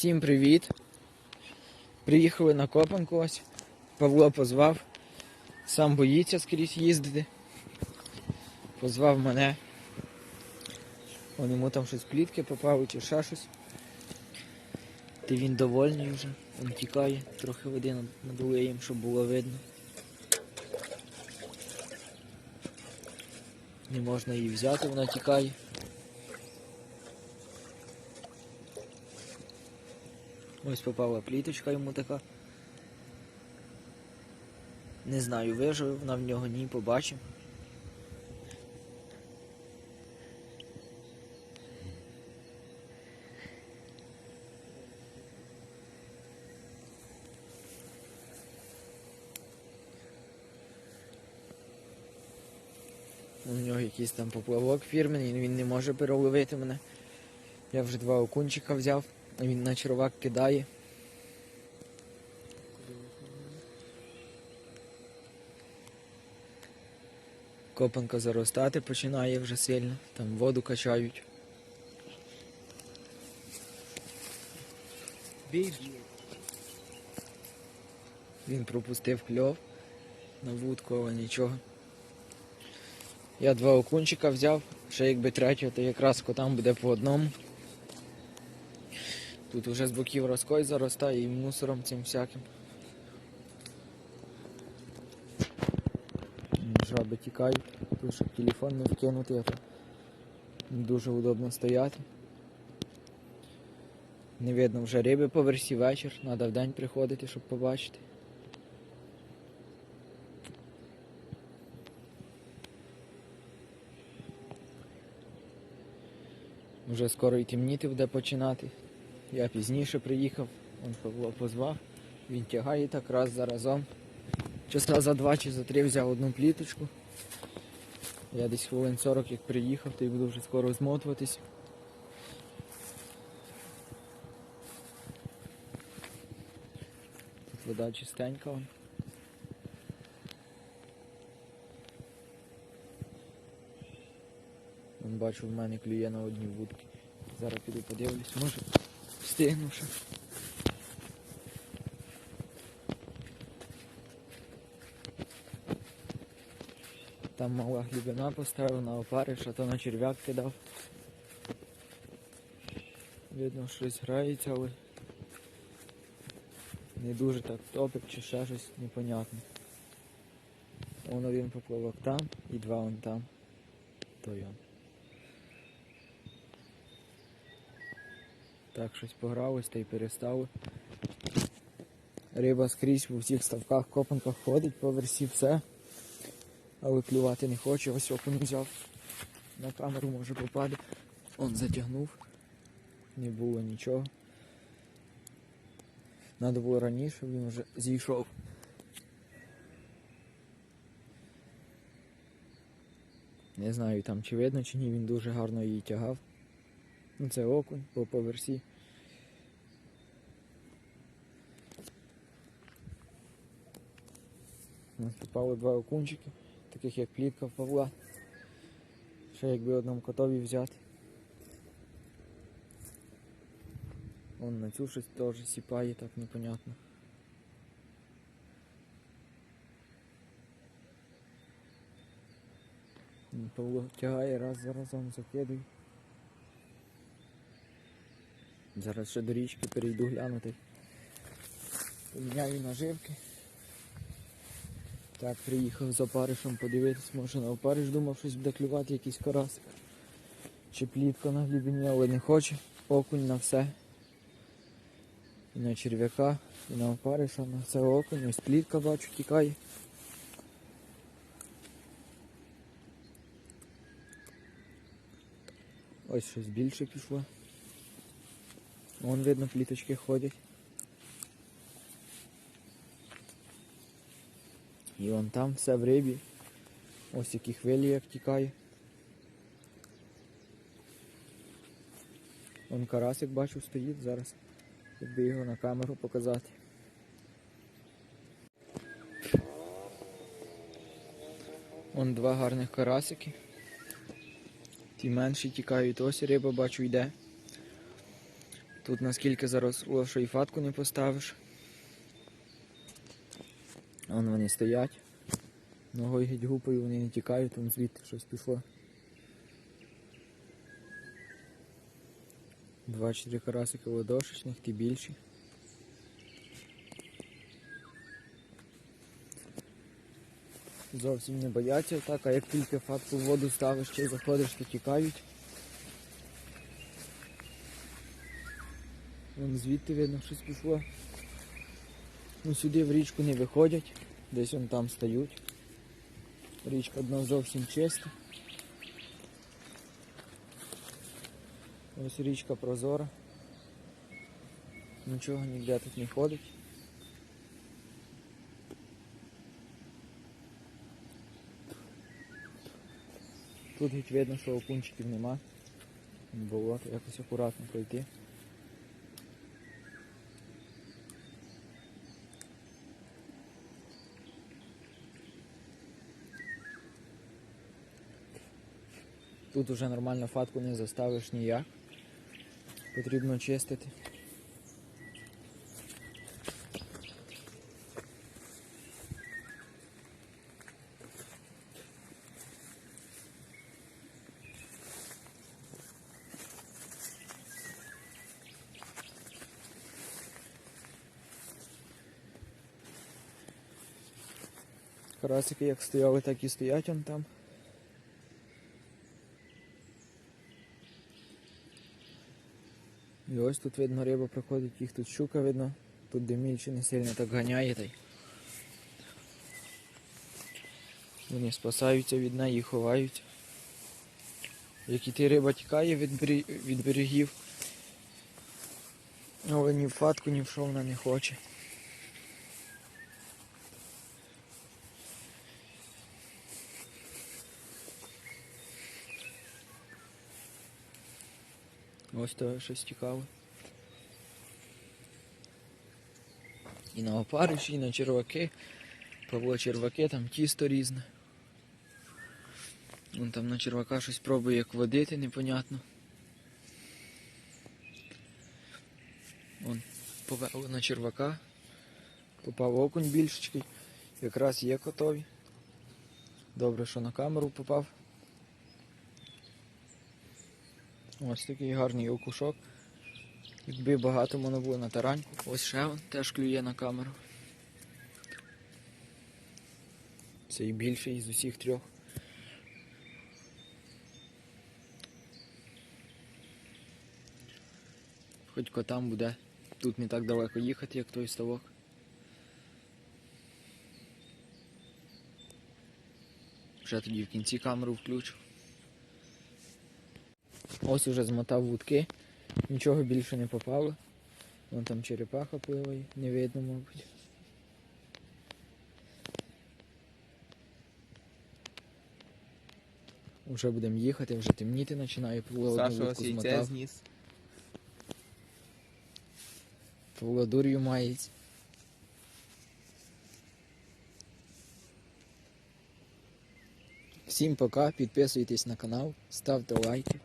Всім привіт! Приїхали на Копанку ось. Павло позвав. Сам боїться скрізь їздити. Позвав мене. Он йому там щось плітки попало чи ще щось. Ти він довольний вже. Він тікає, трохи води над- надули їм, щоб було видно. Не можна її взяти, вона тікає. Ось попала пліточка йому така. Не знаю, виживе вона в нього ні, побачимо. У нього якийсь там поплавок фірменний, він не може переловити мене. Я вже два окунчика взяв, він на червак кидає. Копанка заростати починає вже сильно, там воду качають. Він пропустив кльов на вудку, але нічого. Я два окунчика взяв, ще якби третього, то якраз котам буде по одному. Тут уже з боків розкой заростає і мусором цим всяким. Жаби тікають, тут щоб телефон не вкинути, а то дуже удобно стояти. Не видно вже риби по версі вечір, треба вдень приходити, щоб побачити. Вже скоро і темніти буде починати. Я пізніше приїхав, он Павло позвав. Він тягає так раз за разом. Часа за два чи за три взяв одну пліточку. Я десь хвилин 40 як приїхав, то й буду вже скоро змотуватись. Тут вода чистенька. Вон бачу, в мене клює на одній вудці. Зараз піду подивлюсь, може встигну ще. Там мала глибина поставив на опариш, а то на черв'як кидав. Видно, щось грається, але не дуже так топить чи ще щось непонятне. Вон один поплавок там і два вон там. Той он. Так, щось погралось та й перестало. Риба скрізь у всіх ставках, копанках ходить, по версі все. Але клювати не хоче, ось окунь взяв. На камеру може попаде. Он затягнув. Не було нічого. Надо було раніше, він вже зійшов. Не знаю там чи видно, чи ні, він дуже гарно її тягав. Ну це окунь по поверсі. У нас попало два окунчики, таких як плітка в Павла. Ще якби одному котові взяти. Он на цю щось теж сіпає, так непонятно. Павло тягає раз за разом закидує. Зараз ще до річки перейду глянути. Поміняю наживки. Так, приїхав за опаришем подивитись, може на опариш думав щось буде клювати, якийсь карасик. Чи плітка на глибині, але не хоче. Окунь на все. І на черв'яка, і на опариша, на все окунь. Ось плітка бачу тікає. Ось щось більше пішло. Вон видно пліточки ходять. І вон там все в рибі. Ось які хвилі як тікає. Вон карасик бачу стоїть зараз. Якби його на камеру показати. Вон два гарних карасики. Ті менші тікають, ось риба бачу йде. Тут наскільки заросло, що і фатку не поставиш. Вон вони стоять. Ногою геть гупою, вони не тікають, там звідти щось пішло. Два-чотири карасики ладошечних, ті більші. Зовсім не бояться так, а як тільки фатку в воду ставиш чи заходиш, то тікають. Вон звідти видно щось пішло. Ну сюди в річку не виходять, десь вон там стають. Річка дно зовсім чиста. Ось річка прозора. Нічого ніде тут не ходить. Тут геть видно, що окунчиків нема. Болото, якось акуратно пройти. Тут уже нормально фатку не заставиш ніяк. Потрібно чистити. Карасики як стояли, так і стоять он там. І ось тут видно риба приходить, їх тут щука видно, тут де мільче не сильно так ганяє. Та й. Вони спасаються від неї ховають. Як і ти риба тікає від берегів, але ні в фатку, ні в що вона не хоче. Ось то щось цікаве. І на опариші, і на черваки. Павло черваки, там тісто різне. Вон там на червака щось пробує як водити, непонятно. Вон на червака. Попав окунь більшечкий. Якраз є котові. Добре, що на камеру попав. Ось такий гарний окушок. Якби багато можна було на тараньку. Ось ще он теж клює на камеру. Це і більший із усіх трьох. Хоч котам буде. Тут не так далеко їхати, як той ставок. Вже тоді в кінці камеру включу. Ось уже змотав вудки, нічого більше не попало. Вон там черепаха пливає, не видно, мабуть. Уже будемо їхати, вже темніти починає, Саша ось змотав. зніс. Павло дур'ю мається. Всім пока, підписуйтесь на канал, ставте лайки.